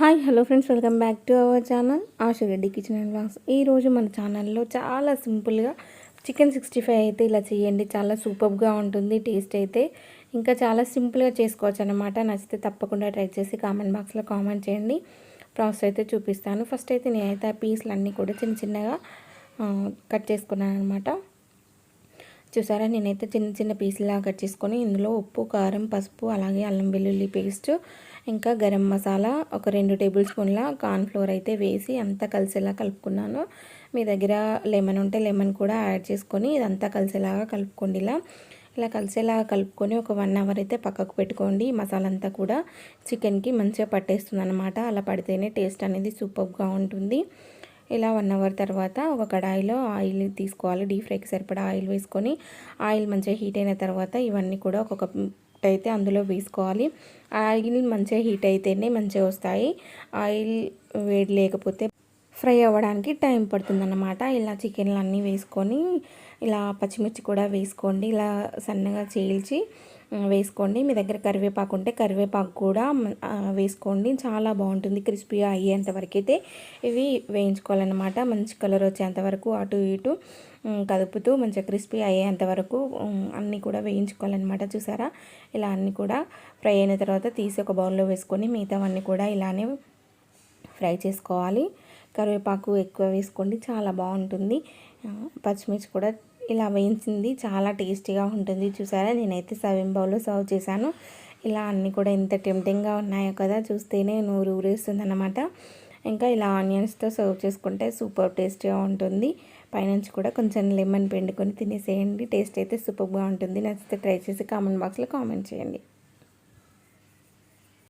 Hi hello friends welcome back to our channel ఆశగడ్డి kitchen and blogs ఈరోజు మన ఛానల్లో చాలా సింపుల్గా చికెన్ సిక్స్టీ ఫైవ్ అయితే ఇలా చేయండి. చాలా సూపర్గా ఉంటుంది టేస్ట్ అయితే. ఇంకా చాలా సింపుల్గా చేసుకోవచ్చు అనమాట నచ్చితే తప్పకుండా ట్రై చేసి కామెంట్ బాక్స్లో కామెంట్ చేయండి. ప్రాసెస్ అయితే చూపిస్తాను. ఫస్ట్ అయితే నేనైతే ఆ పీస్లు అన్నీ కూడా చిన్న చిన్నగా కట్ చేసుకున్నాను అనమాట చూసారా? నేనైతే చిన్న చిన్న పీసులా కట్ చేసుకొని ఇందులో ఉప్పు కారం పసుపు అలాగే అల్లం వెల్లుల్లి పేస్ట్ ఇంకా గరం మసాలా ఒక రెండు టేబుల్ స్పూన్ల కార్న్ఫ్లోర్ అయితే వేసి అంతా కలిసేలా కలుపుకున్నాను. మీ దగ్గర లెమన్ ఉంటే లెమన్ కూడా యాడ్ చేసుకొని ఇదంతా కలిసేలాగా కలుపుకోండి ఇలా. ఇలా కలిసేలాగా కలుపుకొని ఒక వన్ అవర్ అయితే పక్కకు పెట్టుకోండి. మసాలా అంతా కూడా చికెన్కి మంచిగా పట్టేస్తుంది అనమాట అలా పడితేనే టేస్ట్ అనేది సూపర్గా ఉంటుంది. ఇలా వన్ అవర్ తర్వాత ఒక కడాయిలో ఆయిల్ తీసుకోవాలి. డీప్ ఫ్రైకి సరిపడా ఆయిల్ వేసుకొని ఆయిల్ మంచిగా హీట్ అయిన తర్వాత ఇవన్నీ కూడా ఒక్కొక్క అయితే అందులో వేసుకోవాలి. ఆయిల్ మంచిగా హీట్ అయితేనే మంచిగా వస్తాయి. ఆయిల్ వేడి లేకపోతే ఫ్రై అవ్వడానికి టైం పడుతుందన్నమాట. ఇలా చికెన్లు అన్నీ వేసుకొని ఇలా పచ్చిమిర్చి కూడా వేసుకోండి. ఇలా సన్నగా చీల్చి వేసుకోండి. మీ దగ్గర కరివేపాకు ఉంటే కరివేపాకు కూడా వేసుకోండి. చాలా బాగుంటుంది. క్రిస్పీగా అయ్యేంత వరకైతే అయితే ఇవి వేయించుకోవాలన్నమాట. మంచి కలర్ వచ్చేంత వరకు అటు ఇటు కదుపుతూ మంచిగా క్రిస్పీ అయ్యేంత వరకు అన్నీ కూడా వేయించుకోవాలన్నమాట. చూసారా? ఇలా అన్నీ కూడా ఫ్రై అయిన తర్వాత తీసి ఒక బౌల్లో వేసుకొని మిగతావన్నీ కూడా ఇలానే ఫ్రై చేసుకోవాలి. కరివేపాకు ఎక్కువ వేసుకోండి చాలా బాగుంటుంది. పచ్చిమిర్చి కూడా ఇలా వేయించింది చాలా టేస్టీగా ఉంటుంది. చూసారా? నేనైతే సర్వింగ్ బౌల్లో సర్వ్ చేశాను. ఇలా అన్నీ కూడా ఎంత టెంప్టింగ్గా ఉన్నాయో కదా చూస్తేనే నూరు ఊరేస్తుంది అనమాట ఇంకా ఇలా ఆనియన్స్తో సర్వ్ చేసుకుంటే సూపర్ టేస్టీగా ఉంటుంది. పైనుంచి కూడా కొంచెం లెమన్ పిండుకొని తినేసేయండి. టేస్ట్ అయితే సూపర్గా ఉంటుంది. నచ్చితే ట్రై చేసి కామెంట్ బాక్స్లో కామెంట్ చేయండి.